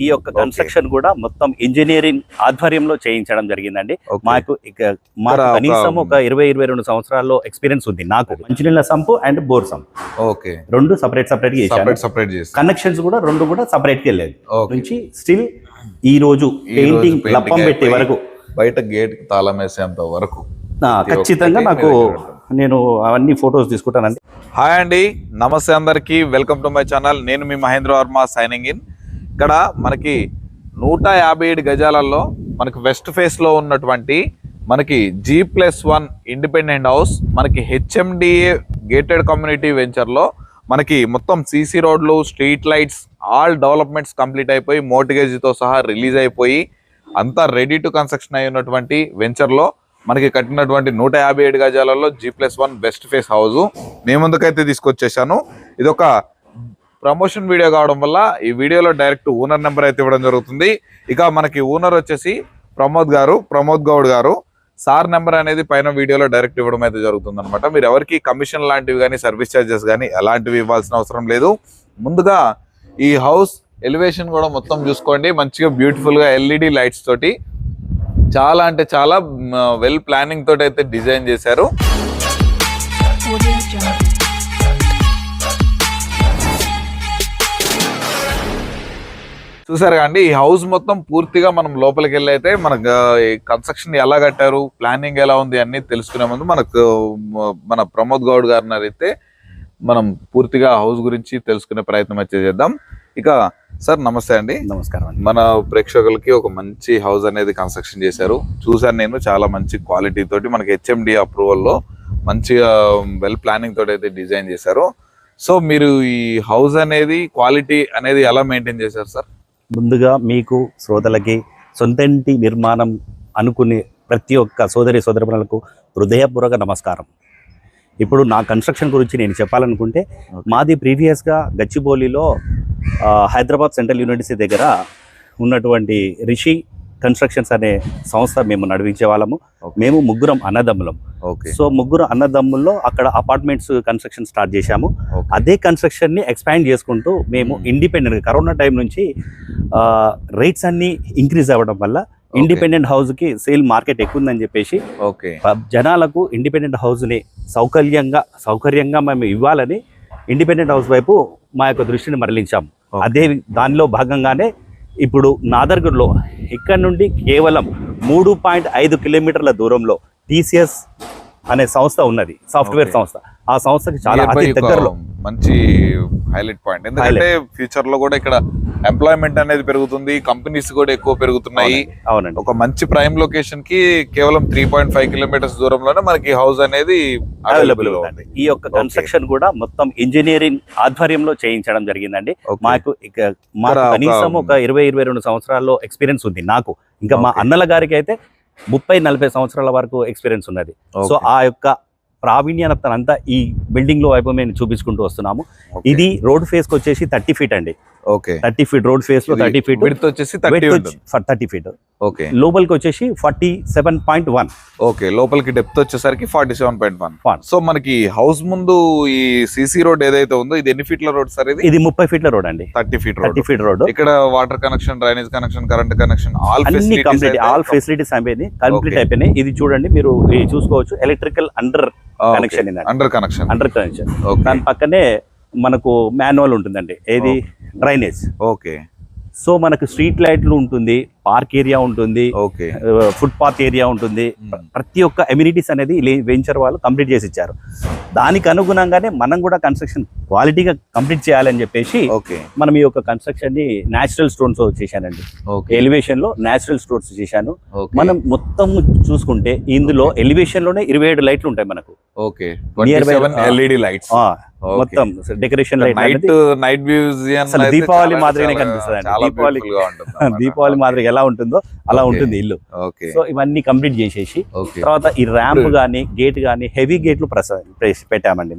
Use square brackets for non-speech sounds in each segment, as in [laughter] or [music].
ఈ యొక్క కన్స్ట్రక్షన్ కూడా మొత్తం ఇంజనీరింగ్ ఆధ్వర్యంలో చేయించడం జరిగిందండి. మాకు ఒక- కనీసం ఒక ఇరవై ఇరవై రెండు సంవత్సరాల్లో ఎక్స్పీరియన్స్ ఉంది. నాకు మంచినీళ్ళ sump and bore sump. Okay. రెండు సపరేట్ సపరేట్ సపరేట్ సపరేట్ చేసి. కనెక్షన్స్ కూడా రెండు కూడా సపరేట్కి వెళ్ళేది నుంచి స్టిల్ ఈ రోజు పెయింటింగ్ లప్పం పెట్టే వరకు. బయట గేట్ తాళం వేసేంత వరకు ఖచ్చితంగా నాకు మీ. నేను అవన్నీ ఫొటోస్ తీసుకుంటానండి. హాయ్ అండి. నమస్తే అందరికి. Welcome to my channel. నేను మీ మహేంద్ర వర్మ సైనింగ్ ఇన్ ఇక్కడ మనకి నూట యాభై ఏడు గజాలలో మనకి వెస్ట్ ఫేస్లో ఉన్నటువంటి మనకి G plus one independent house మనకి హెచ్ఎండిఏ గేటెడ్ కమ్యూనిటీ వెంచర్లో మనకి మొత్తం సీసీ రోడ్లు street lights all developments complete అయిపోయి మోటిగేజ్తో సహా రిలీజ్ అయిపోయి అంతా రెడీ టు కన్స్ట్రక్షన్ అయి ఉన్నటువంటి వెంచర్లో మనకి కట్టినటువంటి నూట యాభై ఏడు గజాలలో G plus one best face house. మీ ముందుకైతే తీసుకొచ్చేసాను. ఇది ఒక ప్రమోషన్ వీడియో కావడం వల్ల ఈ వీడియోలో డైరెక్ట్ ఓనర్ నెంబర్ అయితే ఇవ్వడం జరుగుతుంది. ఇక మనకి ఓనర్ వచ్చేసి ప్రమోద్ గారు ప్రమోద్ గౌడ్ గారు. సార్ నెంబర్ అనేది పైన వీడియోలో డైరెక్ట్ ఇవ్వడం అయితే జరుగుతుంది అనమాట మీరు ఎవరికి కమిషన్ లాంటివి కానీ సర్వీస్ ఛార్జెస్ కానీ అలాంటివి ఇవ్వాల్సిన అవసరం లేదు. ముందుగా ఈ హౌస్ ఎలివేషన్ కూడా మొత్తం చూసుకోండి. మంచిగా బ్యూటిఫుల్గా ఎల్ఈడి లైట్స్ తోటి చాలా అంటే చాలా వెల్ ప్లానింగ్ తోటి అయితే డిజైన్ చేశారు. చూసారు అండి ఈ హౌస్ మొత్తం పూర్తిగా మనం లోపలికి వెళ్ళి అయితే మనకు కన్స్ట్రక్షన్ ఎలా కట్టారు ప్లానింగ్ ఎలా ఉంది అన్ని తెలుసుకునే ముందు మనకు మన ప్రమోద్ గౌడ్ గారిని అయితే మనం పూర్తిగా హౌస్ గురించి తెలుసుకునే ప్రయత్నం అయితే చేద్దాం. ఇక సార్ నమస్తే అండి. నమస్కారం అండి. మన ప్రేక్షకులకి ఒక మంచి హౌస్ అనేది కన్స్ట్రక్షన్ చేశారు. చూసాను నేను చాలా మంచి క్వాలిటీ తోటి మనకి హెచ్ఎండి అప్రూవల్లో మంచిగా వెల్ ప్లానింగ్ తోటి అయితే డిజైన్ చేశారు. సో మీరు ఈ హౌస్ అనేది క్వాలిటీ అనేది ఎలా మెయింటైన్ చేశారు సార్? ముందుగా మీకు శ్రోతలకి సొంత ఇంటి నిర్మాణం అనుకునే ప్రతి ఒక్క సోదరి సోదరులకు హృదయపూర్వక నమస్కారం. ఇప్పుడు నా కన్స్ట్రక్షన్ గురించి నేను చెప్పాలనుకుంటే మాది ప్రీవియస్గా గచ్చిబౌలిలో హైదరాబాద్ సెంట్రల్ యూనివర్సిటీ దగ్గర ఉన్నటువంటి రిషి కన్స్ట్రక్షన్స్ అనే సంస్థ మేము నడిపించే వాళ్ళము. మేము ముగ్గురం అన్నదమ్ములం. ఓకే. సో ముగ్గురు అన్నదమ్ముల్లో అక్కడ అపార్ట్మెంట్స్ కన్స్ట్రక్షన్ స్టార్ట్ చేశాము. అదే కన్స్ట్రక్షన్ని ఎక్స్పాండ్ చేసుకుంటూ మేము Hmm. ఇండిపెండెంట్ కరోనా టైం నుంచి రేట్స్ అన్ని ఇంక్రీజ్ అవ్వడం వల్ల ఇండిపెండెంట్ హౌస్కి సేల్ మార్కెట్ ఎక్కువ ఉందని చెప్పేసి జనాలకు ఇండిపెండెంట్ హౌస్ని సౌకర్యంగా సౌకర్యంగా మేము ఇవ్వాలని ఇండిపెండెంట్ హౌస్ వైపు మా యొక్క దృష్టిని మరలించాం. Okay. అదే దానిలో భాగంగానే ఇప్పుడు నాదర్గఢ్లో ఇక్కడ నుండి కేవలం మూడు పాయింట్ ఐదు కిలోమీటర్ల దూరంలో టీసీఎస్ అనే సంస్థ ఉన్నది సాఫ్ట్వేర్. సంస్థ. ఆ సంస్థకి చాలా అతి దగ్గరలో మంచి హైలైట్ పాయింట్. ఎందుకంటే ఫ్యూచర్లో కూడా ఇక్కడ ఎంప్లాయ్మెంట్ అనేది పెరుగుతుంది కంపెనీస్ కూడా ఎక్కువ పెరుగుతున్నాయి. అవునండి ఒక మంచి ప్రైమ్ లొకేషన్కి కేవలం త్రీ పాయింట్ ఫైవ్ కిలోమీటర్స్ దూరంలోనే మనకి హౌస్ అనేది అవైలబుల్ ఈ యొక్క కన్స్ట్రక్షన్ కూడా మొత్తం ఇంజనీరింగ్ ఆధ్వర్యంలో చేయించడం జరిగిందండి. మాకు ఒక- కనీసం ఒక ఇరవై ఇరవై రెండు సంవత్సరాల్లో ఎక్స్పీరియన్స్ ఉంది నాకు. ఇంకా మా. అన్నల గారికి అయితే ముప్పై నలభై సంవత్సరాల వరకు ఎక్స్పీరియన్స్ ఉన్నది. సో ఆ యొక్క ప్రావీణ్యతంతా ఈ బిల్డింగ్లో వైపు మేము చూపించుకుంటూ వస్తున్నాము. ఇది రోడ్ ఫేస్కి వచ్చేసి థర్టీ ఫీట్ అండి. ఓకే. థర్టీ ఫీట్ రోడ్ ఫేస్లో థర్టీ ఫీట్. వచ్చేసి థర్టీ ఫీట్. ఓకే. లోపలికి వచ్చేసి forty seven point one. Okay. లోపలికి డెప్త్ వచ్చేసరికి forty seven point one. So మనకి హౌస్ ముందు ఈ సిసి రోడ్ ఏదైతే ఉందో ఇది ఎన్ని ఫీట్ల రోడ్ సార్ ఇది? ఇది ముప్పై ఫీట్ల రోడ్ అండి. Thirty feet road. Thirty feet road. ఇక్కడ water connection drainage connection current connection all అన్ని కంప్లీట్ ఆల్ ఫెసిలిటీస్ అయిపోయింది కంప్లీట్. అయిపోయినాయి. ఇది చూడండి మీరు చూసుకోవచ్చు. Electrical under connection under connection under connection okay దాని పక్కనే మనకు మాన్యువల్ ఉంటుందండి. ఏది? డ్రైనేజ్ ఓకే సో మనకు స్ట్రీట్ లైట్లు ఉంటుంది. పార్క్ ఏరియా ఉంటుంది. ఓకే. ఫుట్ పాత్ ఏరియా ఉంటుంది. ప్రతి ఒక్క ఎమ్యూనిటీస్ అనేది వెంచర్ వాళ్ళు కంప్లీట్ చేసి ఇచ్చారు. దానికి అనుగుణంగానే మనం కూడా కన్స్ట్రక్షన్ క్వాలిటీగా కంప్లీట్ చేయాలని చెప్పేసి మనం ఈ యొక్క కన్స్ట్రక్షన్ని నేచురల్ స్టోన్స్ చేశానండి. ఎలివేషన్లో నేచురల్ స్టోన్స్ చేశాను. మనం మొత్తం చూసుకుంటే ఇందులో ఎలివేషన్లోనే ఇరవై ఏడు లైట్లు ఉంటాయి మనకు. ఓకే. ఎల్ఈడి లైట్స్ ఆ, మొత్తం డెకరేషన్ లైట్ నైట్ దీపావళి మాదిరిగానే కనిపిస్తుంది. దీపావళి- దీపావళి మాదిరిగా ఎలా ఉంటుందో అలా. ఉంటుంది ఇల్లు. ఓకే. సో ఇవన్నీ కంప్లీట్ చేసేసి తర్వాత ఈ ర్యాంప్ గానీ గేట్ గానీ హెవీ గేట్లు పెట్టామండి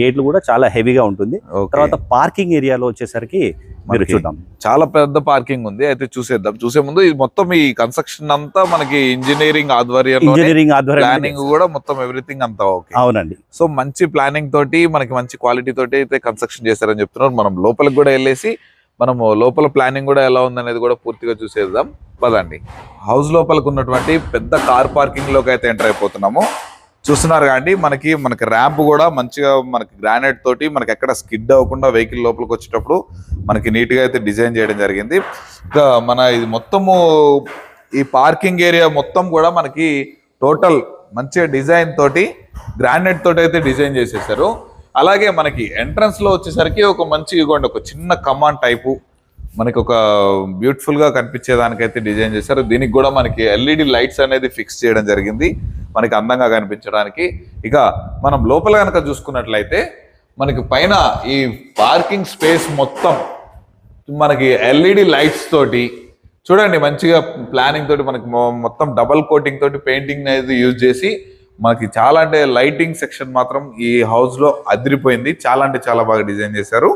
గేట్లు కూడా చాలా హెవీగా ఉంటుంది. తర్వాత పార్కింగ్ ఏరియాలో వచ్చేసరికి మీరు చూద్దాం. చాలా పెద్ద పార్కింగ్ ఉంది. అయితే చూసేద్దాం. చూసే ముందు ఇది మొత్తం ఈ కన్స్ట్రక్షన్ అంతా మనకి ఇంజనీరింగ్ ఆధ్వర్యంలో ఇంజనీరింగ్ ఆధ్వర్యంలో ప్లానింగ్ కూడా మొత్తం ఎవ్రీథింగ్ అంతా ఓకే. అవునండి. సో మంచి ప్లానింగ్ తోటి మనకి మంచి క్వాలిటీ తోటి అయితే కన్స్ట్రక్షన్ చేశారని చెప్తున్నారు. మనం లోపలికి కూడా వెళ్ళేసి మనము లోపల ప్లానింగ్ కూడా ఎలా ఉందనేది కూడా పూర్తిగా చూసేద్దాం. పదండి. హౌస్ లోపలకు ఉన్నటువంటి పెద్ద కార్ పార్కింగ్లోకి అయితే ఎంటర్ అయిపోతున్నాము. చూస్తున్నారు కాండి మనకి మనకి ర్యాంప్ కూడా మంచిగా మనకి గ్రానైట్ తోటి మనకి ఎక్కడ స్కిడ్ అవ్వకుండా వెహికల్ లోపలికి వచ్చేటప్పుడు మనకి నీట్గా అయితే డిజైన్ చేయడం జరిగింది. ఇంకా మన ఇది మొత్తము ఈ పార్కింగ్ ఏరియా మొత్తం కూడా మనకి టోటల్ మంచిగా డిజైన్ తోటి గ్రానైట్ తోటి అయితే డిజైన్ చేసేసారు. అలాగే మనకి ఎంట్రన్స్లో వచ్చేసరికి ఒక మంచి ఇగోండి ఒక చిన్న కమాండ్ టైపు మనకి ఒక బ్యూటిఫుల్గా కనిపించేదానికైతే డిజైన్ చేశారు. దీనికి కూడా మనకి ఎల్ఈడి లైట్స్ అనేది ఫిక్స్ చేయడం జరిగింది మనకి అందంగా కనిపించడానికి. ఇక మనం లోపల కనుక చూసుకున్నట్లయితే మనకి పైన ఈ పార్కింగ్ స్పేస్ మొత్తం మనకి ఎల్ఈడి లైట్స్ తోటి చూడండి మంచిగా ప్లానింగ్ తోటి మనకి మొ- మొత్తం డబల్ కోటింగ్ తోటి పెయింటింగ్ అనేది యూజ్ చేసి మనకి చాలా అంటే లైటింగ్ సెక్షన్ మాత్రం ఈ హౌస్లో అదిరిపోయింది. చాలా అంటే చాలా బాగా డిజైన్ చేశారు.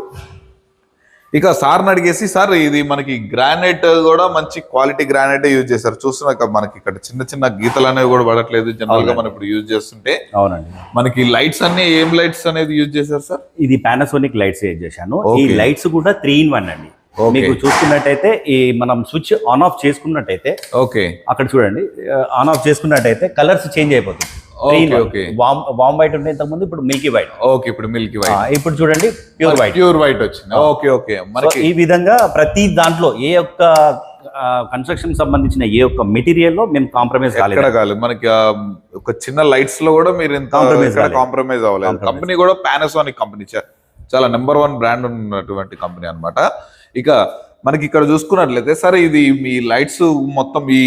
ఇక సార్ని అడిగేసి సార్ ఇది మనకి గ్రానైట్ కూడా మంచి క్వాలిటీ గ్రానైట్ యూజ్ చేశారు. చూస్తున్నాక మనకి ఇక్కడ చిన్న చిన్న గీతలు అనేవి కూడా పడట్లేదు. జనరల్గా మనం ఇప్పుడు యూజ్ చేస్తుంటే. అవునండి. మనకి లైట్స్ అన్ని ఏం లైట్స్ అనేది యూజ్ చేశారు సార్? ఇది పానాసోనిక్ లైట్స్ యూజ్ చేశాను. ఈ. లైట్స్ కూడా త్రీ ఇన్ వన్ అండి. మీకు చూసుకున్నట్టయితే ఈ మనం స్విచ్ ఆన్ ఆఫ్ చేసుకున్నట్టయితే ఓకే అక్కడ చూడండి ఆన్ ఆఫ్ చేసుకున్నట్టయితే కలర్స్ చేంజ్ అయిపోతుంది. వామ్ వామ్ వైట్ ఉంటే ఇంతకు ముందు ఇప్పుడు మిల్కీ వైట్ ఓకే ఇప్పుడు మిల్కీ వైట్ ఇప్పుడు చూడండి ప్యూర్ వైట్ ప్యూర్ వైట్ వచ్చింది. ఓకే ఓకే మనకి ఈ విధంగా ప్రతి దాంట్లో ఏ ఒక్క కన్స్ట్రక్షన్ సంబంధించిన ఏ ఒక్క మెటీరియల్లో మేము కాంప్రమైజ్ కాలేదు. మనకి ఒక చిన్న లైట్స్లో కూడా మీరు ఇంత. కాంప్రమైజ్ అవ్వలేదు. కంపెనీ కూడా పానాసోనిక్ కంపెనీ చాలా నెంబర్ వన్ బ్రాండ్ ఉన్నటువంటి కంపెనీ అన్నమాట. ఇక మనకి ఇక్కడ చూసుకున్నట్లయితే సరే ఇది మీ లైట్స్ మొత్తం ఈ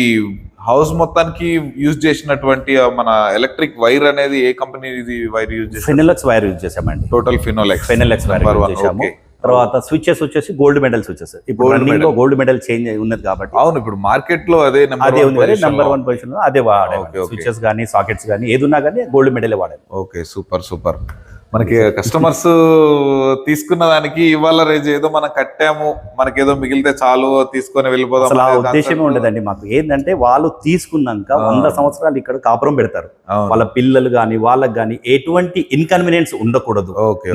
హౌస్ మొత్తానికి యూజ్ చేసినటువంటి మన ఎలక్ట్రిక్ వైర్ అనేది ఏ కంపెనీ ఇది వైర్ యూజ్ చేసి ఫెనెలక్స్ వైర్ యూజ్ చేసామండి total Finolex Finolex wire use చేసాము తర్వాత స్విచెస్ వచ్చేసి గోల్డ్ మెడల్ స్విచెస్ ఇప్పుడు రన్నింగ్లో. గోల్డ్ మెడల్ చేంజ్ ఉన్నది కాబట్టి అవును ఇప్పుడు మార్కెట్లో అదే అదే ఉంది నెంబర్ వన్ పొజిషన్ అదే okay. స్విచెస్ కానీ సాకెట్స్ కానీ ఏది ఉన్నా కానీ గోల్డ్ మెడల్ వాడాము ఓకే సూపర్ సూపర్ మనకి కస్టమర్స్ తీసుకున్న దానికి ఇవాళ రేజు ఏదో మనం కట్టాము మనకి ఏదో మిగిలితే చాలు తీసుకొని వెళ్ళిపోదాం అసలు ఆ ఉద్దేశమే ఉండదండి మాకు. ఏంటంటే వాళ్ళు తీసుకున్నాక. వంద సంవత్సరాలు ఇక్కడ కాపురం పెడతారు. వాళ్ళ పిల్లలు కానీ వాళ్ళకి కానీ ఎటువంటి ఇన్కన్వీనియన్స్ ఉండకూడదు.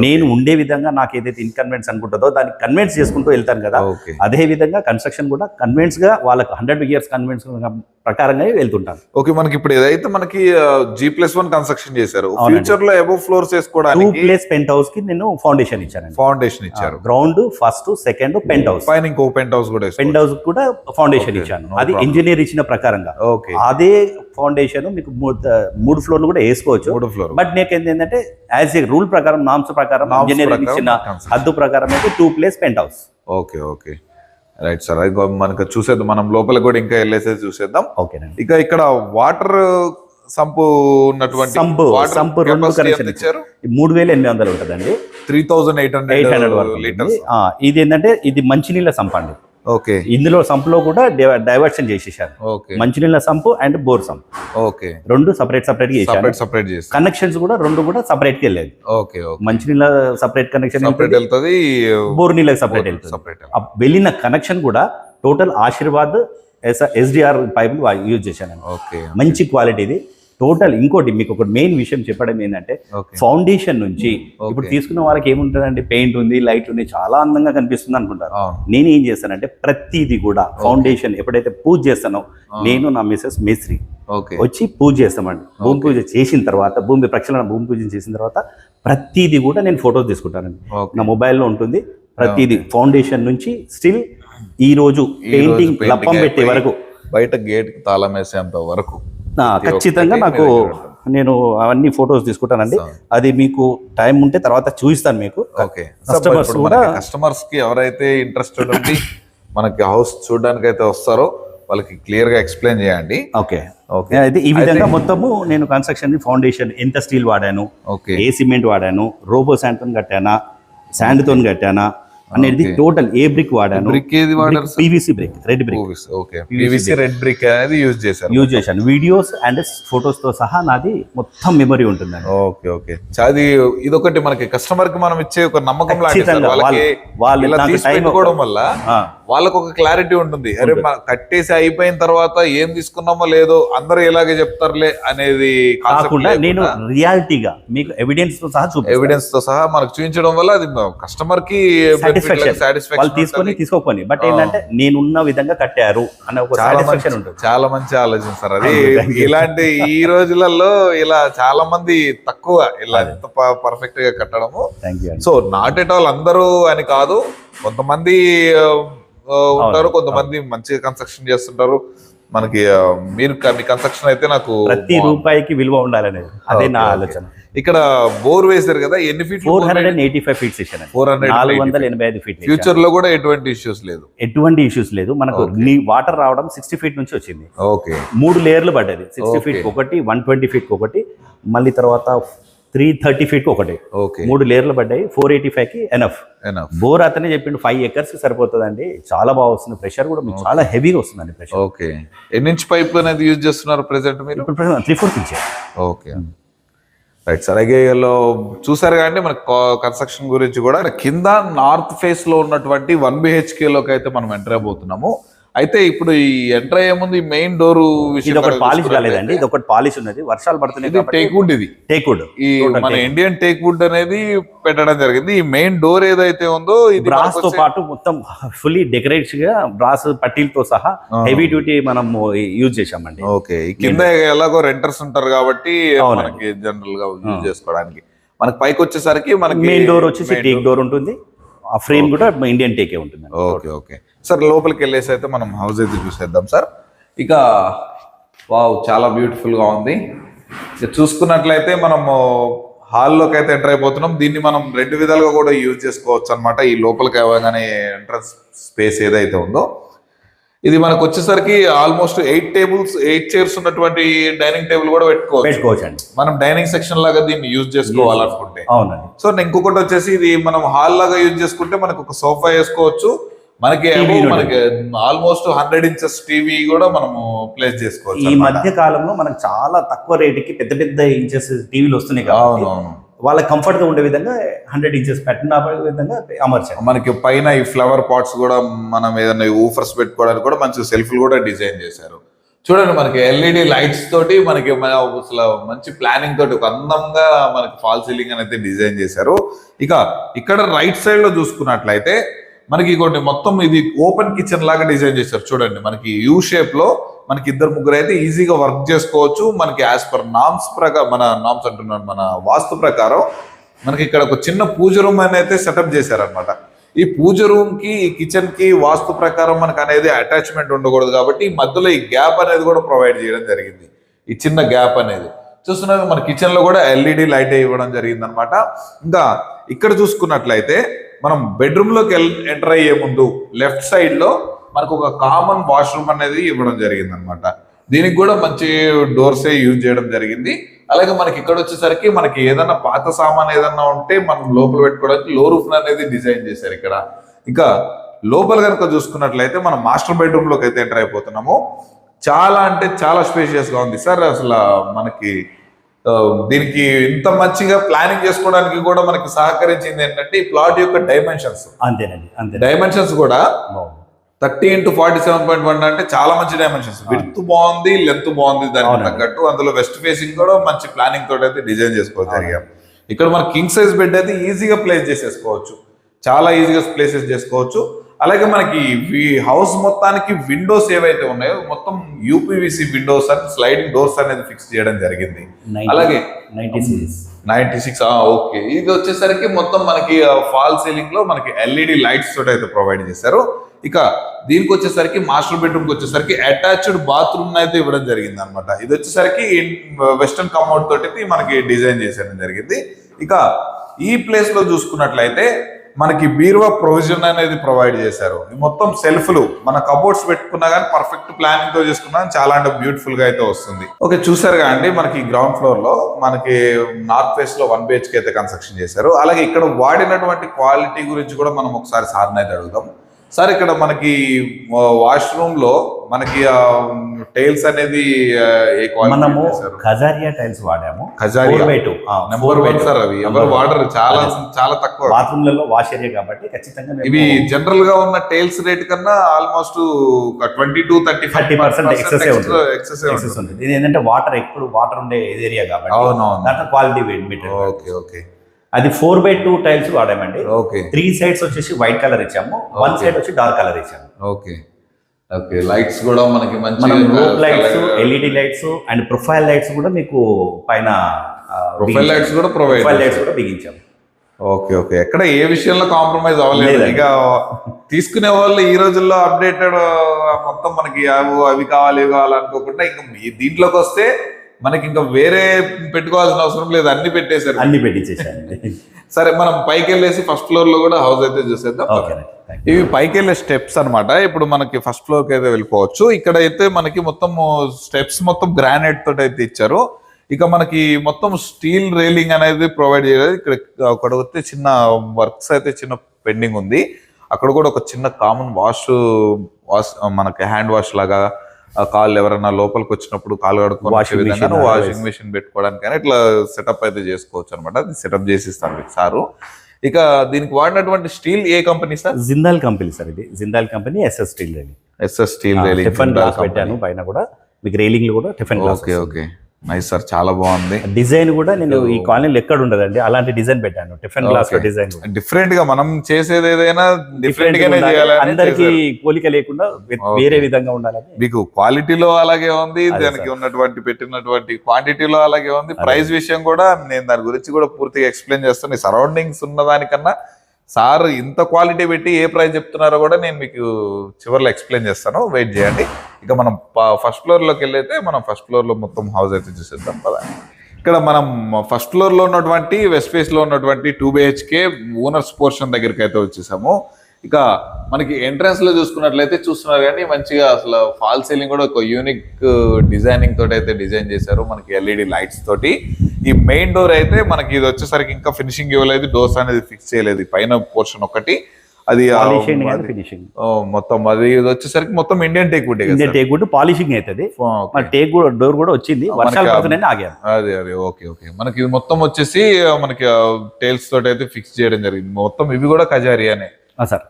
నేను ఉండే విధంగా నాకు ఏదైతే ఇన్కన్వీనియన్స్ అనుకుంటుందో దాన్ని కన్విన్స్ చేసుకుంటూ వెళ్తాను కదా. అదే విధంగా కన్స్ట్రక్షన్ కూడా కన్విన్స్గా వాళ్ళకి హండ్రెడ్ ఇయర్స్ కన్విన్స్ ప్రకారంగా వెళ్తుంటాను. ఓకే మనకి ఇప్పుడు ఏదైతే మనకి జీ ప్లస్ వన్ కన్స్ట్రక్షన్ చేశారు. ఫ్యూచర్లో అబౌవ్ ఫ్లోర్స్ టూ ప్లేస్ పెంట్ హౌస్కి నేను ఫౌండేషన్ ఇచ్చానండి. ఫౌండేషన్ ఇచ్చారు. Ground first second penthouse పైన ఇంకో పెంట్ హౌస్ కూడా పెంట్ హౌస్ కూడా ఫౌండేషన్ ఇచ్చాను. అది. ఇంజనీర్ ఇచ్చిన ప్రకారంగా. ఓకే అదే ఫౌండేషన్ మీకు మూడు- ఫ్లోర్లు కూడా వేసుకోవచ్చు. మూడు ఫ్లోర్ బట్ నీకు ఏంటంటే యాజ్ ఏ రూల్ ప్రకారం నామ్స్ ప్రకారం ప్రకారం ఇచ్చిన. హద్దు ప్రకారం అయితే duplex penthouse okay okay right sir అది మనకు చూసేద్దాం. మనం లోపల కూడా ఇంకా వెళ్ళేసేది చూసేద్దాం. ఓకేనండి ఇక ఇక్కడ వాటర్ సంపు ఉన్నటువంటి సంపు సంపు రెండు కనెక్షన్ ఇచ్చారు? మూడు వేల ఎనిమిది వందలు ఉంటుందండి. Three thousand eight eight hundred వరకు హండ్రెడ్. లీటర్స్. ఇది ఏంటంటే ఇది మంచినీళ్ళ సంప్ అండి. ఓకే. ఇందులో సంపులో కూడా డైవర్షన్ చేసేసారు. ఓకే. మంచినీళ్ళ sump and bore sump. Okay. రెండు separate separate separate separate connections కూడా రెండు కూడా సపరేట్కి వెళ్ళేది ఓకే. మంచినీళ్ళ సపరేట్ కనెక్షన్ సపరేట్ వెళ్తుంది బోర్ నీళ్ళకి సపరేట్ వెళ్తుంది. వెళ్ళిన కనెక్షన్ కూడా total Ashirvad SDR pipe use చేశాను ఓకే మంచి క్వాలిటీ ఇది టోటల్ ఇంకోటి మీకు ఒక మెయిన్ విషయం చెప్పడం ఏంటంటే ఫౌండేషన్ నుంచి ఇప్పుడు. తీసుకున్న వాళ్ళకి ఏముంటుందండి? పెయింట్ ఉంది లైట్ ఉంది చాలా అందంగా కనిపిస్తుంది అనుకుంటారు. నేను ఏం చేస్తానంటే ప్రతిదీ కూడా ఫౌండేషన్ ఎప్పుడైతే పూజ చేస్తానో నేను నా మిసెస్ మేస్త్రి. ఓకే. వచ్చి పూజ చేస్తామండి. భూమి పూజ చేసిన తర్వాత భూమి ప్రక్షాళన భూమి పూజ చేసిన తర్వాత ప్రతిదీ కూడా నేను ఫొటోస్ తీసుకుంటానండి. నా మొబైల్లో ఉంటుంది. ప్రతిదీ ఫౌండేషన్ నుంచి స్టిల్ ఈ రోజు పెయింటింగ్ లప్పం పెట్టే వరకు బయట గేట్ తాళం వేసేంత వరకు ఖచ్చితంగా నాకు ఉంటుంది. నేను అవన్నీ ఫొటోస్ తీసుకుంటానండి. అది మీకు టైం ఉంటే తర్వాత చూపిస్తాను మీకు. ఓకే. Customers కూడా- కస్టమర్స్కి ఎవరైతే ఇంట్రెస్టెడ్ ఉండి మనకి హౌస్ చూడడానికి అయితే వస్తారో వాళ్ళకి క్లియర్గా ఎక్స్ప్లెయిన్ చేయండి. ఓకే. ఓకే. అయితే ఈ విధంగా మొత్తము నేను కన్స్ట్రక్షన్ ఫౌండేషన్ ఎంత స్టీల్ వాడాను ఓకే. ఏ సిమెంట్ వాడాను రోబో శాండ్తో కట్టానా శాండ్తో కట్టానా అనేది. టోటల్ ఏ బ్రిక్ వాడాను? బ్రిక్ ఏది వాడారు PVC brick red brick okay PVC red brick అనేది యూజ్ చేశారు. యూజ్ చేశాను. వీడియోస్ అండ్ ఫొటోస్తో సహా నాది మొత్తం మెమరీ ఉంటుందండి. ఓకే ఓకే అది ఇదొకటి మనకి కస్టమర్కి మనం ఇచ్చే ఒక నమ్మకం. వాళ్ళకి వాళ్ళు- ఇలా నాకు తీసి time పెట్టుకోవడం వల్ల వాళ్ళకు ఒక క్లారిటీ ఉంటుంది. అరే కట్టేసి అయిపోయిన తర్వాత ఏం తీసుకున్నామో లేదో అందరూ ఇలాగే చెప్తారులే అనేది కాకుండా నేను రియాలిటీగా మీకు ఎవిడెన్స్తో సహా ఎవిడెన్స్తో సహా మనకు చూపించడం వల్ల అది కస్టమర్కి సాటిస్ఫాక్షన్ వాళ్ళు తీసుకొని. తీసుకోకపోయి బట్. ఏంటంటే నేనున్న విధంగా కట్టారు అనే ఒక చాలా సాటిస్ఫాక్షన్ మంచి ఉంటుంది. చాలా మంచి ఆలోచన సార్. అది. ఇలాంటి ఈ రోజులలో ఇలా చాలా మంది తక్కువ ఇలా ఎంత పర్ఫెక్ట్గా కట్టడము. సో నాట్ ఎట్ ఆల్ అందరూ అని కాదు. కొంతమంది ఉంటారు. కొంతమంది మంచిగా కన్స్ట్రక్షన్ చేస్తుంటారు. మనకి మీరు మీ కన్స్ట్రక్షన్ అయితే నాకు ప్రతి రూపాయికి విలువ ఉండాలనేది. అదే నా. ఆలోచన. ఇక్కడ బోర్ వేశారు కదా ఎన్ని feet four hundred and eighty five feet ఇచ్చాను ఫోర్ హండ్రెడ్ నాలుగు వందల ఎనభై ఐదు ఫీట్ ఫ్యూచర్లో కూడా ఎటువంటి ఇష్యూస్ లేదు. ఎటువంటి ఇష్యూస్ లేదు. మనకు వాటర్ రావడం సిక్స్టీ ఫీట్ నుంచి వచ్చింది. ఓకే. మూడు లేయర్లు పడ్డది. సిక్స్టీ. ఫీట్ ఒకటి వన్ ట్వంటీ ఫీట్ ఒకటి. మళ్ళీ తర్వాత త్రీ థర్టీ ఫీట్ ఒకటి. ఓకే. మూడు లేయర్లు పడ్డాయి ఫోర్ ఎయిటీ ఫైవ్కి ఎనఫ్ బోర్ అతనే చెప్పిండు ఫైవ్ ఎకర్స్కి సరిపోతుందండి. చాలా బాగా వస్తుంది ప్రెషర్ కూడా మీకు చాలా హెవీగా వస్తుందండి ప్రెషర్ ఓకే. ఎన్ని ఇంచ్ పైప్ అనేది యూజ్ చేస్తున్నారు ప్రెసెంట్ మీరు త్రీ ఫోర్త్ ఇచ్చారు ఓకే. రైట్ సార్ అలాగేలో చూసారు కానీ మన కన్స్ట్రక్షన్ గురించి కూడా. కింద నార్త్ ఫేస్లో ఉన్నటువంటి వన్ బిహెచ్కే లోకి అయితే మనం ఎంటర్ అయిపోతున్నాము అయితే ఇప్పుడు ఈ ఎంటర్ అయ్యే ముందు ఈ మెయిన్ డోర్ ఇది ఒకటి పాలిష్ కాలేదండి ఇది ఒకటి పాలిష్ ఉన్నది. వర్షాలు పడుతున్నాయి టేక్ వుడ్ ఇది. టేక్వుడ్ ఈ మన ఇండియన్ టేక్ వుడ్ అనేది పెట్టడం జరిగింది. ఈ మెయిన్ డోర్ ఏదైతే ఉందో ఇది బ్రాస్తో పాటు మొత్తం ఫుల్లీ డెకరేట్స్గా బ్రాస్ పట్టీలతో సహా హెవీ డ్యూటీ మనం యూజ్ చేసామండి ఓకే. కింద ఎలాగో రెంటర్స్ ఉంటారు కాబట్టి. మనకి జనరల్గా యూజ్ చేసుకోవడానికి. మనకి పైకి వచ్చేసరికి మనకి మెయిన్ డోర్ వచ్చేసి టేక్ డోర్ ఉంటుంది. ఆ ఫ్రేమ్ కూడా ఇండియన్ టేకే ఉంటుంది ఓకే ఓకే సార్ లోపలికి వెళ్ళేసి అయితే మనం హౌస్ అయితే చూసేద్దాం సార్ ఇక వావ్ చాలా బ్యూటిఫుల్గా ఉంది చూసుకున్నట్లయితే మనము హాల్లోకి అయితే ఎంటర్ అయిపోతున్నాం. దీన్ని మనం రెండు విధాలుగా కూడా యూజ్ చేసుకోవచ్చు అనమాట ఈ లోపలికి అవ్వగానే ఎంట్రన్స్ స్పేస్ ఏదైతే ఉందో. ఇది మనకు వచ్చేసరికి almost eight tables eight chairs ఉన్నటువంటి డైనింగ్ టేబుల్ కూడా పెట్టుకోవచ్చు. పెట్టుకోవచ్చు అండి మనం డైనింగ్ సెక్షన్ లాగా దీన్ని యూజ్ చేసుకోవాలనుకుంటే. అవునండి. సో ఇంకొకటి వచ్చేసి ఇది మనం హాల్ లాగా యూజ్ చేసుకుంటే మనకు ఒక సోఫా వేసుకోవచ్చు. మనకి. మనకి ఆల్మోస్ట్ హండ్రెడ్ ఇంచెస్ టీవీ కూడా మనము ప్లేస్ చేసుకోవచ్చు ఈ. మధ్య కాలంలో మనకు చాలా తక్కువ రేటుకి పెద్ద పెద్ద ఇంచెస్ టీవీలు వస్తున్నాయి అవునవును. వాళ్ళకి కంఫర్ట్గా ఉండే విధంగా హండ్రెడ్ ఇంచెస్ పెట్టిన విధంగా అమర్చారు. మనకి పైన ఈ ఫ్లవర్ పాట్స్ కూడా మనం ఏదైనా ఊఫర్స్ పెట్టుకోవడానికి కూడా మంచి సెల్ఫ్లు కూడా డిజైన్ చేశారు. చూడండి మనకి ఎల్ఈడి లైట్స్ తోటి మనకి అసలు మంచి ప్లానింగ్ తోటి ఒక అందంగా మనకి ఫాల్ సీలింగ్ అనేది డిజైన్ చేశారు. ఇక ఇక్కడ రైట్ సైడ్లో చూసుకున్నట్లయితే మనకి ఇంకోటి మొత్తం ఇది ఓపెన్ కిచెన్ లాగా డిజైన్ చేశారు. చూడండి మనకి యూ షేప్లో మనకి ఇద్దరు ముగ్గురు అయితే ఈజీగా వర్క్ చేసుకోవచ్చు. మనకి యాజ్ పర్ నామ్స్ ప్రకారం మన నామ్స్ అంటున్నాను మన వాస్తు ప్రకారం మనకి ఇక్కడ ఒక చిన్న పూజ రూమ్ అని అయితే సెటప్ చేశారనమాట ఈ పూజ రూమ్కి ఈ కిచెన్కి వాస్తు ప్రకారం మనకు అనేది అటాచ్మెంట్ ఉండకూడదు కాబట్టి ఈ మధ్యలో ఈ గ్యాప్ అనేది కూడా ప్రొవైడ్ చేయడం జరిగింది. ఈ చిన్న గ్యాప్ అనేది. చూస్తున్నారు మన కిచెన్లో కూడా ఎల్ఈడి లైట్ ఇవ్వడం జరిగింది అనమాట ఇంకా ఇక్కడ చూసుకున్నట్లయితే మనం బెడ్రూమ్లోకి ఎంటర్ అయ్యే ముందు లెఫ్ట్ సైడ్లో మనకు ఒక కామన్ వాష్రూమ్ అనేది ఇవ్వడం జరిగింది అనమాట దీనికి కూడా మంచి డోర్సే యూజ్ చేయడం జరిగింది. అలాగే మనకి ఇక్కడ వచ్చేసరికి మనకి ఏదైనా పాత సామాన్ ఏదన్నా ఉంటే మనం లోపల పెట్టుకోవడానికి లో రూఫ్ అనేది డిజైన్ చేశారు ఇక్కడ. ఇంకా లోపల కనుక చూసుకున్నట్లయితే మనం మాస్టర్ బెడ్రూమ్లోకి అయితే ఎంటర్ అయిపోతున్నాము. చాలా అంటే చాలా స్పేషియస్గా ఉంది. సార్ అసలు మనకి దీనికి ఇంత మంచిగా ప్లానింగ్ చేసుకోవడానికి కూడా మనకి సహకరించింది ఏంటంటే ఈ ప్లాట్ యొక్క డైమెన్షన్స్. అంతేనండి అంతే డైమెన్షన్స్ కూడా thirty into forty seven point one అంటే చాలా మంచి డైమెన్షన్స్. విడ్త్ బాగుంది లెంత్ బాగుంది దానికి. తగ్గట్టు అందులో వెస్ట్ ఫేసింగ్ కూడా మంచి ప్లానింగ్ తోటి అయితే డిజైన్ చేసుకోవచ్చు జరిగాం. ఇక్కడ మన కింగ్ సైజ్ బెడ్ అయితే ఈజీగా ప్లేస్ చేసేసుకోవచ్చు. చాలా ఈజీగా ప్లేసెస్ చేసుకోవచ్చు. అలాగే మనకి హౌస్ మొత్తానికి విండోస్ ఏవైతే ఉన్నాయో మొత్తం యూపీవీసీ విండోస్ అని స్లైడింగ్ డోర్స్ అనేది ఫిక్స్ చేయడం జరిగింది. అలాగే నైన్టీ సిక్స్ ఓకే. ఇది వచ్చేసరికి మొత్తం మనకి ఫాల్ సీలింగ్లో మనకి ఎల్ఈడి లైట్స్ తోటి అయితే ప్రొవైడ్ చేశారు. ఇక దీనికి వచ్చేసరికి మాస్టర్ బెడ్రూమ్కి వచ్చేసరికి అటాచ్డ్ బాత్రూమ్ అయితే ఇవ్వడం జరిగింది అనమాట ఇది వచ్చేసరికి వెస్టర్న్ కమౌడ్ తోటి మనకి డిజైన్ చేసేయడం జరిగింది. ఇక ఈ ప్లేస్లో చూసుకున్నట్లయితే మనకి బీరువా ప్రొవిజన్ అనేది ప్రొవైడ్ చేశారు. మొత్తం సెల్ఫ్లు. మన కబోర్డ్స్ పెట్టుకున్నా కానీ పర్ఫెక్ట్ ప్లానింగ్తో చేసుకున్నా కానీ చాలా అంటే బ్యూటిఫుల్గా అయితే వస్తుంది. ఓకే చూసారుగా అండి మనకి గ్రౌండ్ ఫ్లోర్లో మనకి నార్త్ ఫేస్లో వన్ బిహెచ్కే అయితే కన్స్ట్రక్షన్ చేశారు. అలాగే ఇక్కడ వాడినటువంటి క్వాలిటీ గురించి కూడా మనం ఒకసారి సార్ని అయితే అడుగుదాం. సార్ ఇక్కడ మనకి వాష్రూమ్లో మనకి టైల్స్ అనేది మనము ఖజారియా టైల్స్ వాడాము. ఖజారియా. Number one. సార్ అవి. ఎవరు. వాడరు. చాలా. చాలా తక్కువ. బాత్రూమ్లలో వాష్ ఏరియా కాబట్టి ఖచ్చితంగా ఇవి జనరల్గా ఉన్న టైల్స్ రేట్ కన్నా almost twenty to thirty 30% excess ఏ ఉంటుంది. ఎక్సెస్ ఉంటుంది. ఇది ఏంటంటే వాటర్ ఎప్పుడు వాటర్ ఉండే ఏరియా కాబట్టి అవునవును. దాంట్లో క్వాలిటీ ఓకే ఓకే. అది ఫోర్ బై టూ టైల్స్ వాడామండి. ఓకే. త్రీ సైడ్స్ వచ్చేసి వైట్ కలర్ ఇచ్చాము. వన్ సైడ్ వచ్చి డార్క్ కలర్ ఇచ్చాము. ఓకే. ఓకే. లైట్స్ కూడా మనకి మంచి rope lights LED lights and profile lights కూడా మీకు పైన ప్రొఫైల్ లైట్స్ కూడా ప్రొవైడ్ ప్రొఫైల్ లైట్స్ కూడా బిగించాము. Okay okay. ఎక్కడ ఏ విషయంలో కాంప్రమైజ్ అవ్వలేదు. ఇక తీసుకునే వాళ్ళు ఈ రోజుల్లో అప్డేటెడ్ మొత్తం మనకి అవి కావాలి ఇవి కావాలి అనుకోకుండా ఇంకా దీంట్లోకి వస్తే మనకి ఇంకా వేరే పెట్టుకోవాల్సిన అవసరం లేదు అన్ని పెట్టేశారు. అన్ని పెట్టించేసాను సరే మనం పైకి వెళ్ళేసి ఫస్ట్ ఫ్లోర్లో కూడా హౌస్ అయితే చూసేద్దాం. ఓకే ఇవి పైకి వెళ్ళే స్టెప్స్ అన్నమాట. ఇప్పుడు మనకి ఫస్ట్ ఫ్లోర్కి అయితే వెళ్ళిపోవచ్చు. ఇక్కడ అయితే మనకి మొత్తం స్టెప్స్ మొత్తం గ్రానైట్ తోటి అయితే ఇచ్చారు. ఇక మనకి మొత్తం స్టీల్ రైలింగ్ అనేది ప్రొవైడ్ చేయలేదు. ఇక్కడ అక్కడ వస్తే చిన్న వర్క్స్ అయితే చిన్న పెండింగ్ ఉంది. అక్కడ కూడా ఒక చిన్న కామన్ వాష్ వాష్ మనకి హ్యాండ్ వాష్ లాగా కాళ్ళు ఎవరైనా లోపలికి వచ్చినప్పుడు కాళ్ళు కడుక్కొని వచ్చే Washing విధంగా machine వాషింగ్ మిషన్ పెట్టుకోవడానికి ఇట్లా సెటప్ అయితే చేసుకోవచ్చు అనమాట అది సెటప్ చేసి ఇస్తాను మీకు సారు. ఇక దీనికి వాడినటువంటి స్టీల్ ఏ company sir? Jindal company sir ఇది. Jindal company SS steel railing. SS steel tiffin glass పెట్టాను పైన కూడా. మీకు రైలింగ్లో కూడా tiffin glass okay okay. Nice sir చాలా బాగుంది. డిజైన్ కూడా నేను ఈ కాలనీలో ఎక్కడ ఉండదండి అలాంటి డిజైన్ పెట్టాను టిఫిన్ గ్లాస్. డిజైన్ డిఫరెంట్గా మనం చేసేది ఏదైనా డిఫరెంట్ గానే చేయాలి అందరికి పోలిక లేకుండా వేరే విధంగా ఉండాలని. మీకు క్వాలిటీలో అలాగే ఉంది దానికి. ఉన్నటువంటి పెట్టినటువంటి క్వాంటిటీలో అలాగే ఉంది. ప్రైస్ విషయం కూడా నేను దాని గురించి కూడా పూర్తిగా ఎక్స్ప్లెయిన్ చేస్తాను. సరౌండింగ్స్ ఉన్న దానికన్నా సార్ ఇంత క్వాలిటీ పెట్టి ఏ ప్రైస్ చెప్తున్నారో కూడా నేను మీకు చివరిలో ఎక్స్ప్లెయిన్ చేస్తాను. వెయిట్ చేయండి. ఇక మనం ఫస్ట్ ఫ్లోర్లోకి వెళ్ళైతే మనం ఫస్ట్ ఫ్లోర్లో మొత్తం హౌస్ అయితే చూసేద్దాం. కదా ఇక్కడ మనం ఫస్ట్ ఫ్లోర్లో ఉన్నటువంటి వెస్ట్ ఫేస్లో ఉన్నటువంటి టూ బిహెచ్కే ఓనర్స్ పోర్షన్ దగ్గరికి అయితే వచ్చేసాము. ఇక మనకి ఎంట్రన్స్లో చూసుకున్నట్లయితే చూస్తున్నారు కానీ మంచిగా అసలు ఫాల్ సీలింగ్ కూడా ఒక యూనిక్ డిజైనింగ్ తోటి అయితే డిజైన్ చేశారు. మనకి ఎల్ఈడి లైట్స్ తోటి. ఈ మెయిన్ డోర్ అయితే మనకి ఇది వచ్చేసరికి ఇంకా ఫినిషింగ్ ఇవ్వలేదు. డోర్స్ అనేది ఫిక్స్ చేయలేదు. పైన పోర్షన్ ఒకటి. అది ఫినిషింగ్ ఓ, మొత్తం అది ఇది వచ్చేసరికి మొత్తం Indian teak wood Indian teak కూడా పాలిషింగ్ అవుతుంది. టేక్ డోర్ కూడా వచ్చింది. వర్షాలు పడుతున్నాయని అదే అదే. Okay okay. మనకి ఇది మొత్తం వచ్చేసి మనకి టైల్స్ తోటి అయితే ఫిక్స్ చేయడం జరిగింది. మొత్తం ఇవి కూడా కజారియానే ఆ, సార్.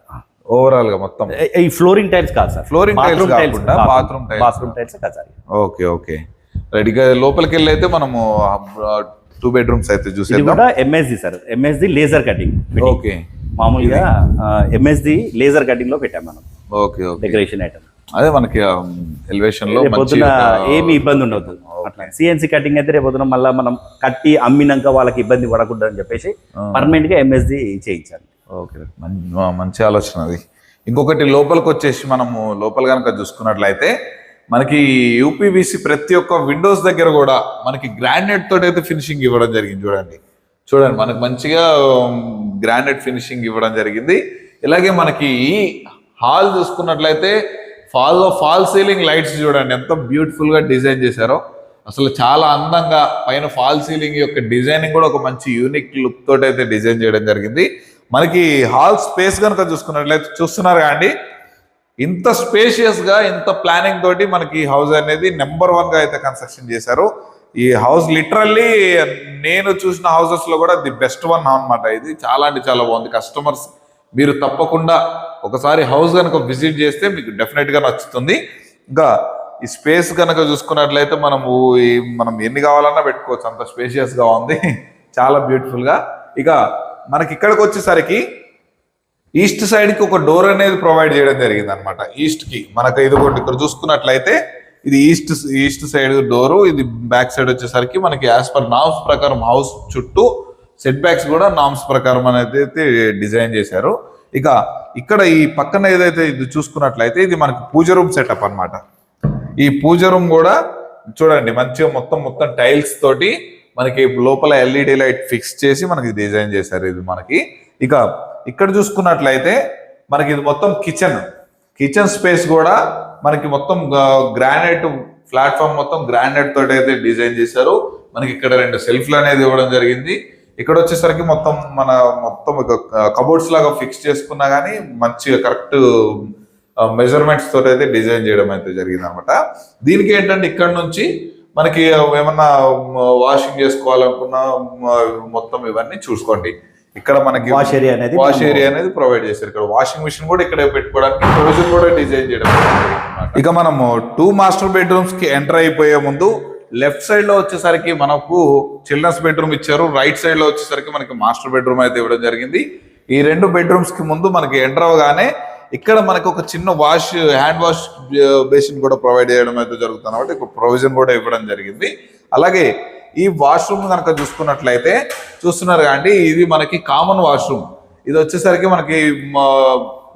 ఓవరాల్గా మొత్తం. ఈ ఫ్లోరింగ్ టైల్స్ కాదు సార్. బాత్రూమ్ టైల్స్ కాకుండా bathroom tiles. బాత్రూమ్ టైల్స్ కచారి ఓకే ఓకే రెడీగా లోపలికి వెళ్ళి అయితే మనము టూ బెడ్రూమ్స్ అయితే ఇది చూసేద్దాం కూడా ఎంఎస్ది సార్. ఎంఎస్ది లేజర్ కటింగ్ ఓకే మామూలుగా ఎంఎస్ది లేజర్ కటింగ్లో పెట్టాం మనం. ఓకే ఓకే డెకరేషన్ ఐటమ్ అదే మనకి ఎలివేషన్లో పొద్దున ఏమి ఇబ్బంది ఉండదు. అట్లా. సిఎన్సి కటింగ్ అయితే రేపు పొద్దున మళ్ళీ మనం కట్టి అమ్మినాక వాళ్ళకి ఇబ్బంది పడకూడదు అని చెప్పేసి పర్మనెంట్గా ఎంఎస్ది చేయించాలి. ఓకే. మంచి ఆలోచన అది. ఇంకొకటి లోపలికి వచ్చేసి మనము లోపల కనుక చూసుకున్నట్లయితే మనకి యూపీబీసీ ప్రతి ఒక్క విండోస్ దగ్గర కూడా మనకి గ్రానైట్ తోటి అయితే ఫినిషింగ్ ఇవ్వడం జరిగింది చూడండి. చూడండి మనకు మంచిగా గ్రానైట్ ఫినిషింగ్ ఇవ్వడం జరిగింది. ఇలాగే మనకి ఈ హాల్ చూసుకున్నట్లయితే ఫాల్ ఫాల్ సీలింగ్ లైట్స్ చూడండి ఎంత బ్యూటిఫుల్గా డిజైన్ చేశారో. అసలు చాలా అందంగా పైన ఫాల్ సీలింగ్ యొక్క డిజైనింగ్ కూడా ఒక మంచి యూనిక్ లుక్ తోటి అయితే డిజైన్ చేయడం జరిగింది. మనకి హాల్ స్పేస్ కనుక చూసుకున్నట్లయితే చూస్తున్నారు అండి? ఇంత స్పేషియస్గా ఇంత ప్లానింగ్ తోటి మనకి హౌస్ అనేది నెంబర్ వన్గా అయితే కన్స్ట్రక్షన్ చేశారు. ఈ హౌస్ లిటరల్లీ నేను చూసిన హౌసెస్లో కూడా ది బెస్ట్ వన్ అనమాట ఇది. చాలా అంటే చాలా బాగుంది. కస్టమర్స్ మీరు తప్పకుండా ఒకసారి హౌస్ కనుక విజిట్ చేస్తే మీకు డెఫినెట్గా నచ్చుతుంది. ఇంకా ఈ స్పేస్ కనుక చూసుకున్నట్లయితే మనము మనం ఎన్ని కావాలన్నా పెట్టుకోవచ్చు. అంత స్పేషియస్గా ఉంది. [laughs] చాలా బ్యూటిఫుల్గా. ఇక మనకి ఇక్కడికి వచ్చేసరికి ఈస్ట్ సైడ్కి ఒక డోర్ అనేది ప్రొవైడ్ చేయడం జరిగింది అనమాట ఈస్ట్కి మనకు ఇది ఒకటి ఇక్కడ చూసుకున్నట్లయితే ఇది ఈస్ట్ ఈస్ట్ సైడ్ డోరు ఇది బ్యాక్ సైడ్ వచ్చేసరికి మనకి యాజ్ పర్ నామ్స్ ప్రకారం హౌస్ చుట్టూ సెట్ బ్యాక్స్ కూడా నామ్స్ ప్రకారం అనేది అయితే డిజైన్ చేశారు. ఇక ఇక్కడ ఈ పక్కన ఏదైతే ఇది చూసుకున్నట్లయితే ఇది మనకి పూజ రూమ్ సెటప్ అన్నమాట. ఈ పూజ రూమ్ కూడా చూడండి మంచిగా మొత్తం మొత్తం టైల్స్ తోటి మనకి లోపల ఎల్ఈడి లైట్ ఫిక్స్ చేసి మనకి డిజైన్ చేశారు ఇది మనకి. ఇక ఇక్కడ చూసుకున్నట్లయితే మనకి ఇది మొత్తం కిచెన్. కిచెన్ స్పేస్ కూడా మనకి మొత్తం గ్రానైట్ ప్లాట్ఫామ్ మొత్తం గ్రానైట్ తోటి అయితే డిజైన్ చేశారు. మనకి ఇక్కడ రెండు సెల్ఫ్లు అనేది ఇవ్వడం జరిగింది. ఇక్కడ వచ్చేసరికి మొత్తం మన మొత్తం కబోర్డ్స్ లాగా ఫిక్స్ చేసుకున్నా కానీ మంచిగా కరెక్ట్ మెజర్మెంట్స్ తోటి అయితే డిజైన్ చేయడం అయితే జరిగింది అనమాట దీనికి ఏంటంటే ఇక్కడ నుంచి మనకి ఏమన్నా వాషింగ్ చేసుకోవాలనుకున్నా మొత్తం ఇవన్నీ చూసుకోండి. ఇక్కడ మనకి వాష్ ఏరియా అనేది వాష్ ఏరియా అనేది ప్రొవైడ్ చేశారు. ఇక్కడ వాషింగ్ మిషన్ కూడా ఇక్కడ పెట్టుకోవడానికి ప్రొవిజన్ కూడా డిజైన్ చేయడం. ఇక మనము టూ మాస్టర్ బెడ్రూమ్స్కి ఎంటర్ అయిపోయే ముందు లెఫ్ట్ సైడ్లో వచ్చేసరికి మనకు చిల్డ్రన్స్ బెడ్రూమ్ ఇచ్చారు. రైట్ సైడ్లో వచ్చేసరికి మనకి మాస్టర్ బెడ్రూమ్ అయితే ఇవ్వడం జరిగింది. ఈ రెండు బెడ్రూమ్స్కి ముందు మనకి ఎంటర్ అవగానే ఇక్కడ మనకి ఒక చిన్న వాష్ హ్యాండ్ వాష్ బేసిన్ కూడా ప్రొవైడ్ చేయడం అయితే జరుగుతుంది కాబట్టి ఇక్కడ ప్రొవిజన్ కూడా ఇవ్వడం జరిగింది. అలాగే ఈ వాష్రూమ్ కనుక చూసుకున్నట్లయితే చూస్తున్నారు కానీ ఇది మనకి కామన్ వాష్రూమ్. ఇది వచ్చేసరికి మనకి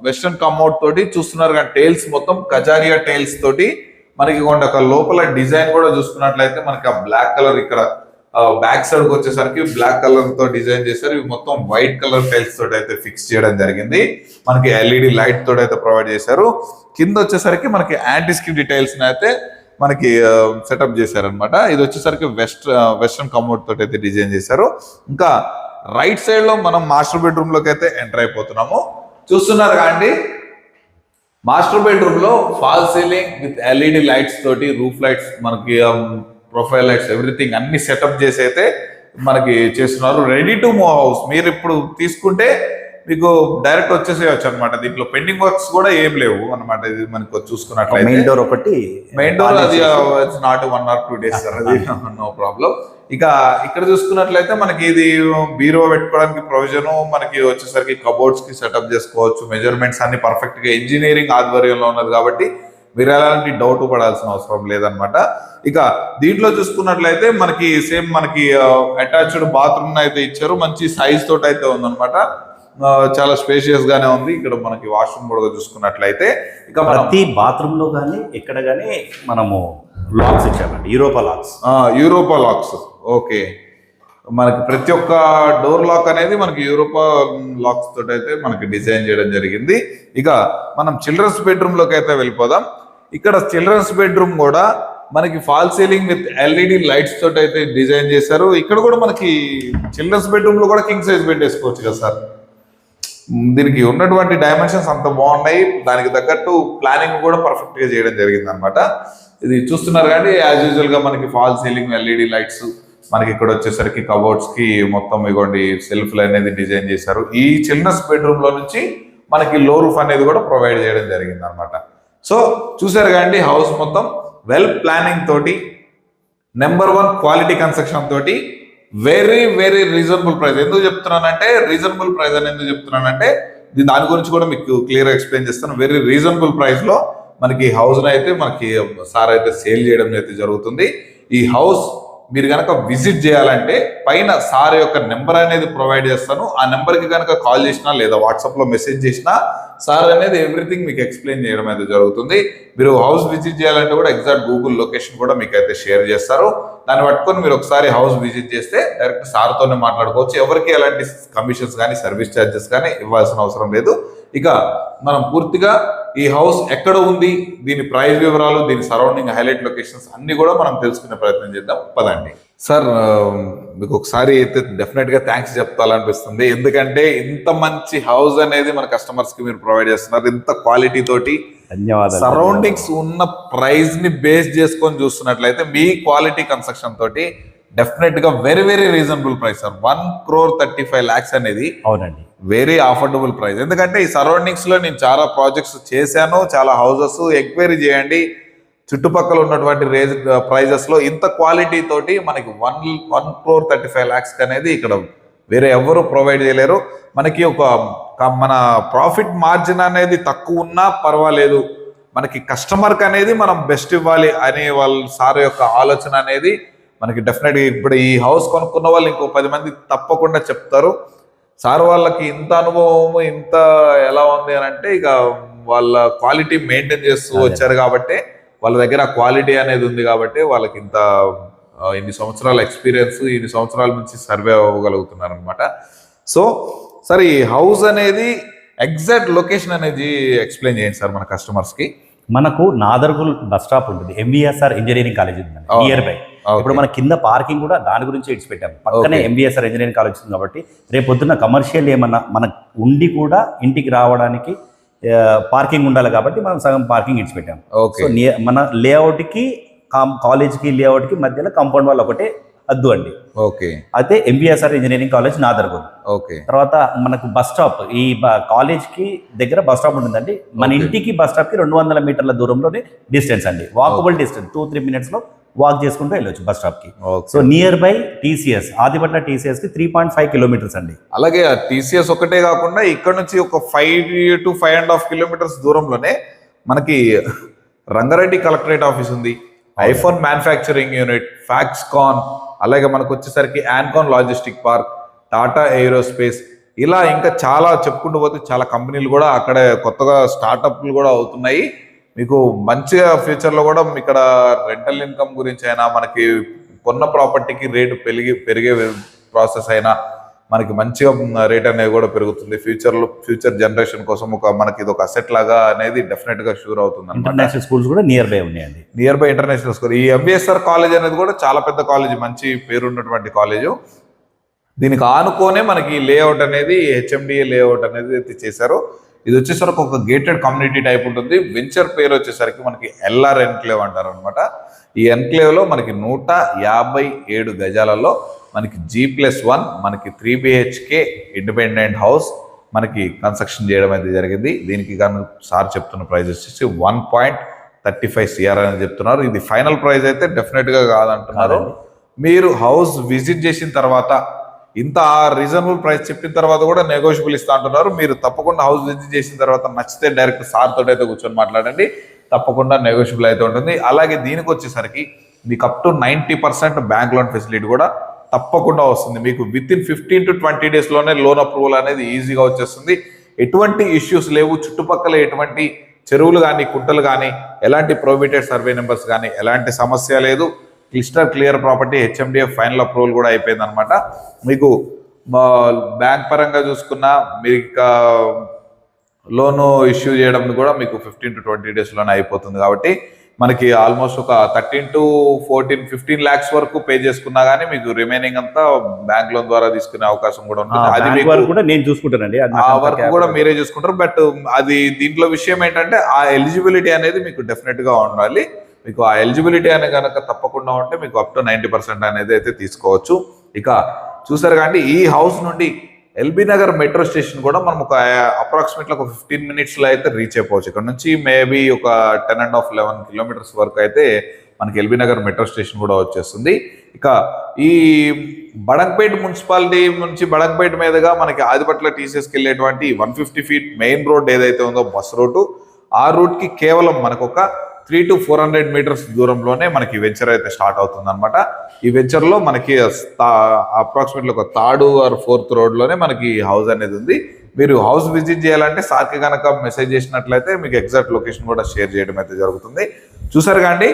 వెస్ట్రన్ కమౌట్ తోటి చూస్తున్నారు కానీ టైల్స్ మొత్తం కజారియా టైల్స్ తోటి మనకి కొండ ఒక లోపల డిజైన్ కూడా చూసుకున్నట్లయితే మనకి ఆ బ్లాక్ కలర్ ఇక్కడ బ్యాక్ సైడ్ వచ్చేసరికి బ్లాక్ కలర్తో డిజైన్ చేశారు. ఇవి మొత్తం వైట్ కలర్ టైల్స్ తోటి అయితే ఫిక్స్ చేయడం జరిగింది. మనకి ఎల్ఈడి లైట్ తోటి అయితే ప్రొవైడ్ చేశారు. కింద వచ్చేసరికి మనకి యాంటీ స్కిన్ డీటెయిల్స్ అయితే మనకి సెటప్ చేశారనమాట ఇది వచ్చేసరికి వెస్ట్ వెస్ట్రన్ కమోడ్ తోటి అయితే డిజైన్ చేశారు. ఇంకా రైట్ సైడ్లో మనం మాస్టర్ బెడ్రూమ్లోకి అయితే ఎంటర్ అయిపోతున్నాము. చూస్తున్నారు కాండి మాస్టర్ బెడ్రూమ్లో false ceiling with LED lights తోటి రూఫ్ లైట్స్ మనకి ప్రొఫైల్ లైట్స్ ఎవ్రీథింగ్ అన్ని సెటప్ చేసి అయితే మనకి చేస్తున్నారు. రెడీ టు మూవ్ హౌస్ మీరు ఇప్పుడు తీసుకుంటే మీకు డైరెక్ట్ వచ్చేసేయచ్చు అనమాట దీంట్లో పెండింగ్ వర్క్స్ కూడా ఏం లేవు అనమాట ఇది మనకు చూసుకున్నట్లయితే. మెయిన్ డోర్ ఒకటి మెయిన్ డోర్ అది not one or two days sir అది [laughs] నో ప్రాబ్లం ఇక ఇక్కడ చూసుకున్నట్లయితే మనకి ఇది బీరో పెట్టుకోవడానికి ప్రొవిజన్ మనకి వచ్చేసరికి కబోర్డ్స్కి సెటప్ చేసుకోవచ్చు. మెజర్మెంట్స్ అన్ని పర్ఫెక్ట్గా ఇంజనీరింగ్ ఆధ్వర్యంలో ఉన్నది కాబట్టి మీరు ఎలాంటి డౌట్ పడాల్సిన అవసరం లేదనమాట ఇక దీంట్లో చూసుకున్నట్లయితే మనకి సేమ్ మనకి అటాచ్డ్ బాత్రూమ్ అయితే ఇచ్చారు. మంచి సైజ్ తోటి అయితే ఉందన్నమాట చాలా స్పేషియస్ గానే ఉంది. ఇక్కడ మనకి వాష్రూమ్ కూడా చూసుకున్నట్లయితే ఇక ప్రతి బాత్రూమ్లో కానీ ఎక్కడ కానీ మనము లాక్స్ ఇచ్చామండి. Europa locks Europa locks okay మనకి ప్రతి ఒక్క డోర్ లాక్ అనేది మనకి యూరోపా లాక్స్ తోటి అయితే మనకి డిజైన్ చేయడం జరిగింది. ఇక మనం చిల్డ్రన్స్ బెడ్రూమ్లోకి అయితే వెళ్ళిపోదాం. ఇక్కడ చిల్డ్రన్స్ బెడ్రూమ్ కూడా మనకి false ceiling with LED lights తోటి అయితే డిజైన్ చేశారు. ఇక్కడ కూడా మనకి చిల్డ్రన్స్ బెడ్రూమ్లో కూడా కింగ్ సైజ్ బెడ్ వేసుకోవచ్చు కదా సార్? దీనికి ఉన్నటువంటి డైమెన్షన్స్ అంత బాగున్నాయి. దానికి తగ్గట్టు ప్లానింగ్ కూడా పర్ఫెక్ట్గా చేయడం జరిగింది అనమాట ఇది చూస్తున్నారు కానీ యాజ్ యూజువల్గా మనకి ఫాల్ సీలింగ్ ఎల్ఈడి లైట్స్ మనకి ఇక్కడ వచ్చేసరికి కబోర్డ్స్కి మొత్తం ఇగోండి సెల్ఫ్లు అనేది డిజైన్ చేశారు. ఈ చిల్డ్రన్స్ బెడ్రూమ్లో నుంచి మనకి లో రూఫ్ అనేది కూడా ప్రొవైడ్ చేయడం జరిగింది అనమాట సో చూసారు కానీ హౌస్ మొత్తం వెల్ ప్లానింగ్ తోటి నెంబర్ వన్ క్వాలిటీ కన్స్ట్రక్షన్ తోటి వెరీ వెరీ రీజనబుల్ ప్రైస్. ఎందుకు చెప్తున్నానంటే రీజనబుల్ ప్రైస్ అని ఎందుకు చెప్తున్నానంటే దాని గురించి కూడా మీకు క్లియర్ ఎక్స్ప్లెయిన్ చేస్తాను. వెరీ రీజనబుల్ ప్రైస్లో మనకి హౌస్ అయితే మనకి సార్ అయితే సేల్ చేయడం అయితే జరుగుతుంది. ఈ హౌస్ మీరు కనుక విజిట్ చేయాలంటే పైన సార్ యొక్క నెంబర్ అనేది ప్రొవైడ్ చేస్తాను. ఆ నెంబర్కి కనుక కాల్ చేసినా లేదా వాట్సాప్లో మెసేజ్ చేసినా సార్ అనేది ఎవ్రీథింగ్ మీకు ఎక్స్ప్లెయిన్ చేయడం అయితే జరుగుతుంది. మీరు హౌస్ విజిట్ చేయాలంటే కూడా ఎగ్జాక్ట్ గూగుల్ లొకేషన్ కూడా మీకు అయితే షేర్ చేస్తారు. దాన్ని పట్టుకొని మీరు ఒకసారి హౌస్ విజిట్ చేస్తే డైరెక్ట్ సార్తోనే మాట్లాడుకోవచ్చు. ఎవరికి ఎలాంటి కమిషన్స్ కానీ సర్వీస్ ఛార్జెస్ కానీ ఇవ్వాల్సిన అవసరం లేదు. ఇక మనం పూర్తిగా ఈ హౌస్ ఎక్కడ ఉంది దీని ప్రైస్ వివరాలు దీని సరౌండింగ్ హైలైట్ లొకేషన్స్ అన్ని కూడా మనం తెలుసుకునే ప్రయత్నం చేద్దాం. పదండి. సార్ మీకు ఒకసారి అయితే డెఫినెట్గా థ్యాంక్స్ చెప్తాలనిపిస్తుంది. ఎందుకంటే ఇంత మంచి హౌస్ అనేది మన కస్టమర్స్కి మీరు ప్రొవైడ్ చేస్తున్నారు. ఇంత క్వాలిటీ తోటి ధన్యవాదాలు. సరౌండింగ్స్ ఉన్న ప్రైస్ని బేస్ చేసుకొని చూస్తున్నట్లయితే మీ క్వాలిటీ కన్స్ట్రక్షన్ తోటి డెఫినెట్గా very very reasonable price sir. One crore thirty five lakhs అనేది అవునండి. వెరీ అఫోర్డబుల్ ప్రైస్ ఎందుకంటే ఈ సరౌండింగ్స్లో నేను చాలా ప్రాజెక్ట్స్ చేశాను చాలా హౌసెస్ ఎంక్వైరీ చేయండి. చుట్టుపక్కల ఉన్నటువంటి రేజ్ ప్రైజెస్లో ఇంత క్వాలిటీ తోటి మనకి one one crore thirty five lakhs అనేది ఇక్కడ వేరే ఎవరు ప్రొవైడ్ చేయలేరు. మనకి ఒక మన ప్రాఫిట్ మార్జిన్ అనేది తక్కువ ఉన్నా పర్వాలేదు. మనకి కస్టమర్కి అనేది మనం బెస్ట్ ఇవ్వాలి అనే వాళ్ళ సార్ యొక్క ఆలోచన అనేది మనకి డెఫినెట్గా ఇప్పుడు ఈ హౌస్ కొనుక్కున్న వాళ్ళు ఇంకో పది మంది తప్పకుండా చెప్తారు. సార్ వాళ్ళకి ఇంత అనుభవము ఇంత ఎలా ఉంది అని అంటే ఇక వాళ్ళ క్వాలిటీ మెయింటైన్ చేస్తూ. వచ్చారు కాబట్టి వాళ్ళ దగ్గర క్వాలిటీ అనేది ఉంది కాబట్టి వాళ్ళకి ఇంత ఇన్ని సంవత్సరాల ఎక్స్పీరియన్స్ ఇన్ని సంవత్సరాల నుంచి సర్వే అవ్వగలుగుతున్నారు అనమాట సో సార్ ఈ హౌస్ అనేది ఎగ్జాక్ట్ లొకేషన్ అనేది ఎక్స్ప్లెయిన్ చేయండి సార్ మన కస్టమర్స్కి మనకు నాదర్గుల్ బస్ స్టాప్ ఉంటుంది. ఎంబీఎస్ఆర్ ఇంజనీరింగ్ కాలేజ్ ఉంది. నియర్ బై ఇప్పుడు మన కింద పార్కింగ్ కూడా దాని గురించి ఇడిచిపెట్టాం. పక్కనే. ఎంబీఎస్ఆర్ ఇంజనీరింగ్ కాలేజ్ ఉంది కాబట్టి రేపు పొద్దున్న కమర్షియల్ ఏమన్నా మన ఉండి కూడా ఇంటికి రావడానికి పార్కింగ్ ఉండాలి కాబట్టి మనం సగం పార్కింగ్ ఇడిచిపెట్టాం. ఓకే. సో మన లేఅవుట్కి కాలేజ్కి లేఅవుట్కి మధ్యలో కాంపౌండ్ వాళ్ళు ఒకటే అద్దు అండి. ఓకే. అయితే MBSR engineering college Nadergul okay. తర్వాత మనకు బస్ స్టాప్ ఈ కాలేజ్కి దగ్గర బస్ స్టాప్ ఉంటుందండి. మన. ఇంటికి బస్ స్టాప్కి రెండు వందల మీటర్ల దూరంలోనే డిస్టెన్స్ అండి. వాకబుల్ డిస్టెన్స్ టూ త్రీ మినిట్స్లో వాక్ చేసుకుంటూ వెళ్ళొచ్చు bus స్టాప్కి so near by TCS Adibatla టీసీఎస్కి three point five kilometres అండి. అలాగే టీసీఎస్ ఒకటే కాకుండా ఇక్కడ నుంచి ఒక five to five and half kilometres దూరంలోనే మనకి రంగారెడ్డి కలెక్టరేట్ ఆఫీస్ ఉంది. ఐఫోన్ మ్యానుఫ్యాక్చరింగ్ యూనిట్ ఫ్యాక్స్కాన్ అలాగే మనకు వచ్చేసరికి యాన్కాన్ లాజిస్టిక్ పార్క్ టాటా ఏరోస్పేస్ ఇలా ఇంకా చాలా చెప్పుకుంటూ పోతే చాలా కంపెనీలు కూడా అక్కడ కొత్తగా స్టార్టప్లు కూడా అవుతున్నాయి. మీకు మంచిగా ఫ్యూచర్లో కూడా ఇక్కడ రెంటల్ ఇన్కమ్ గురించి అయినా మనకి కొన్న ప్రాపర్టీకి రేటు పెరిగి పెరిగే ప్రాసెస్ అయినా మనకి మంచిగా రేట్ అనేది కూడా పెరుగుతుంది. ఫ్యూచర్లో ఫ్యూచర్ జనరేషన్ కోసం ఒక మనకి ఇది ఒక అసెట్ లాగా అనేది డెఫినెట్గా షూర్ అవుతుంది ఇంటర్నేషనల్ స్కూల్స్ కూడా నియర్ బై ఉన్నాయండి నియర్ బై ఇంటర్నేషనల్ స్కూల్ ఈ ఎంబీఎస్ఆర్ కాలేజ్ అనేది కూడా చాలా పెద్ద కాలేజ్ మంచి పేరున్నటువంటి కాలేజ్ దీనికి ఆనుకోనే మనకి లేఅవుట్ అనేది హెచ్ఎండిఏ లేఅవుట్ అనేది చేశారు. ఇది వచ్చేసరికి ఒక గేటెడ్ కమ్యూనిటీ టైప్ ఉంటుంది. వెంచర్ పేరు వచ్చేసరికి మనకి ఎల్ఆర్ ఎన్క్లేవ్ అంటారు అనమాట ఈ ఎన్క్లేవ్లో మనకి నూట యాభై ఏడు గజాలలో మనకి జీ ప్లస్ వన్ మనకి త్రీ బిహెచ్కే ఇండిపెండెంట్ హౌస్ మనకి కన్స్ట్రక్షన్ చేయడం అయితే జరిగింది. దీనికి గాను సార్ చెప్తున్న ప్రైస్ వచ్చేసి one point thirty five CR అని చెప్తున్నారు. ఇది ఫైనల్ ప్రైస్ అయితే డెఫినెట్గా కాదంటున్నారు. మీరు హౌస్ విజిట్ చేసిన తర్వాత ఇంత రీజనబుల్ ప్రైస్ చెప్పిన తర్వాత కూడా నెగోషియబుల్ ఇస్తా అంటున్నారు. మీరు తప్పకుండా హౌస్ విజిట్ చేసిన తర్వాత నచ్చితే డైరెక్ట్ సార్ తోటి అయితే కూర్చొని మాట్లాడండి. తప్పకుండా నెగోషియబుల్ అయితే ఉంటుంది. అలాగే దీనికి వచ్చేసరికి మీకు up to ninety percent bank loan facility కూడా తప్పకుండా వస్తుంది. మీకు within fifteen to twenty డేస్లోనే లోన్ అప్రూవల్ అనేది ఈజీగా వచ్చేస్తుంది. ఎటువంటి ఇష్యూస్ లేవు. చుట్టుపక్కల ఎటువంటి చెరువులు కానీ కుంటలు కానీ ఎలాంటి ప్రొవిటెడ్ సర్వే నెంబర్స్ కానీ ఎలాంటి సమస్య లేదు. క్లిస్టర్ clear property HMDF final approval కూడా అయిపోయింది అనమాట మీకు బ్యాంక్ పరంగా చూసుకున్నా మీకు ఇంకా లోను ఇష్యూ చేయడం కూడా మీకు ఫిఫ్టీన్ టు ట్వంటీ డేస్లోనే అయిపోతుంది కాబట్టి మనకి ఆల్మోస్ట్ ఒక thirteen to fourteen fifteen lakhs వరకు పే చేసుకున్నా కానీ మీకు రిమైనింగ్ అంతా బ్యాంక్ లోన్ ద్వారా తీసుకునే అవకాశం కూడా ఉంటుంది. అది కూడా నేను చూసుకుంటానండి. ఆ వర్క్ కూడా. మీరే చూసుకుంటారు. బట్ అది దీంట్లో విషయం ఏంటంటే ఆ ఎలిజిబిలిటీ అనేది మీకు డెఫినెట్గా ఉండాలి. మీకు ఆ ఎలిజిబిలిటీ అనే కనుక తప్పకుండా ఉంటే మీకు అప్ టు నైంటీ పర్సెంట్ అనేది అయితే తీసుకోవచ్చు. ఇక చూసారు కానీ ఈ హౌస్ నుండి ఎల్బీ నగర్ మెట్రో స్టేషన్ కూడా మనం ఒక అప్రాక్సిమేట్లీ ఒక ఫిఫ్టీన్ మినిట్స్లో అయితే రీచ్ అయిపోవచ్చు. ఇక్కడ నుంచి మేబీ ఒక ten and half eleven kilometres వరకు అయితే మనకి ఎల్బీ నగర్ మెట్రో స్టేషన్ కూడా వచ్చేస్తుంది. ఇక ఈ బడంపేట్ మున్సిపాలిటీ నుంచి బడంపేట్ మీదుగా మనకి ఆదిపట్ల టీసీఎస్కి వెళ్ళేటువంటి one fifty feet main road ఏదైతే ఉందో బస్ రోడ్డు ఆ రూట్కి కేవలం మనకు ఒక three to four hundred metres దూరంలోనే మనకి వెంచర్ అయితే స్టార్ట్ అవుతుంది అనమాట ఈ వెంచర్లో మనకి అప్రాక్సిమేట్లీ ఒక థర్డ్ ఆర్ ఫోర్త్ రోడ్లోనే మనకి హౌస్ అనేది ఉంది. మీరు హౌస్ విజిట్ చేయాలంటే సార్కి కనుక మెసేజ్ చేసినట్లయితే మీకు ఎగ్జాక్ట్ లొకేషన్ కూడా షేర్ చేయడం అయితే జరుగుతుంది. చూసారు కానీ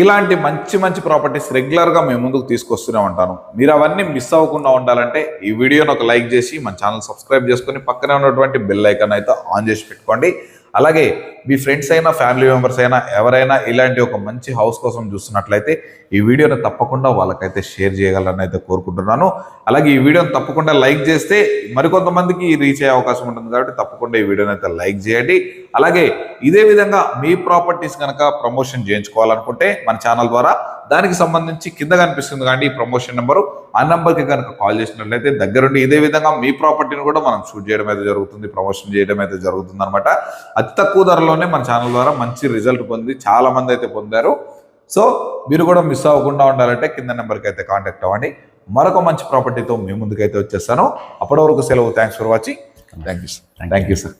ఇలాంటి మంచి మంచి ప్రాపర్టీస్ రెగ్యులర్గా మేము ముందుకు తీసుకొస్తూనే ఉంటాను. మీరు అవన్నీ మిస్ అవ్వకుండా ఉండాలంటే ఈ వీడియోని ఒక లైక్ చేసి మన ఛానల్ సబ్స్క్రైబ్ చేసుకొని పక్కనే ఉన్నటువంటి బెల్ ఐకాన్ అయితే ఆన్ చేసి పెట్టుకోండి. అలాగే మీ ఫ్రెండ్స్ అయినా ఫ్యామిలీ మెంబర్స్ అయినా ఎవరైనా ఇలాంటి ఒక మంచి హౌస్ కోసం చూస్తున్నట్లయితే ఈ వీడియోని తప్పకుండా వాళ్ళకైతే షేర్ చేయగలరని అయితే కోరుకుంటున్నాను. అలాగే ఈ వీడియోని తప్పకుండా లైక్ చేస్తే మరికొంతమందికి రీచ్ అయ్యే అవకాశం ఉంటుంది కాబట్టి తప్పకుండా ఈ వీడియోని అయితే లైక్ చేయండి. అలాగే ఇదే విధంగా మీ ప్రాపర్టీస్ కనుక ప్రమోషన్ చేయించుకోవాలనుకుంటే మన ఛానల్ ద్వారా దానికి సంబంధించి కింద కనిపిస్తుంది కానీ ఈ ప్రమోషన్ నెంబరు ఆ నెంబర్కి కనుక కాల్ చేసినట్లయితే దగ్గరుండి ఇదే విధంగా మీ ప్రాపర్టీని కూడా మనం షూట్ చేయడం అయితే జరుగుతుంది ప్రమోషన్ చేయడం అయితే జరుగుతుంది అనమాట అతి తక్కువ ధరలోనే మన ఛానల్ ద్వారా మంచి రిజల్ట్ పొంది చాలా మంది అయితే పొందారు. సో మీరు కూడా మిస్ అవ్వకుండా ఉండాలంటే కింద నెంబర్కి అయితే కాంటాక్ట్ అవ్వండి. మరొక మంచి ప్రాపర్టీతో మీ ముందుకైతే వచ్చేస్తాను. అప్పటి వరకు సెలవు. Thanks for watching thank you sir thank you sir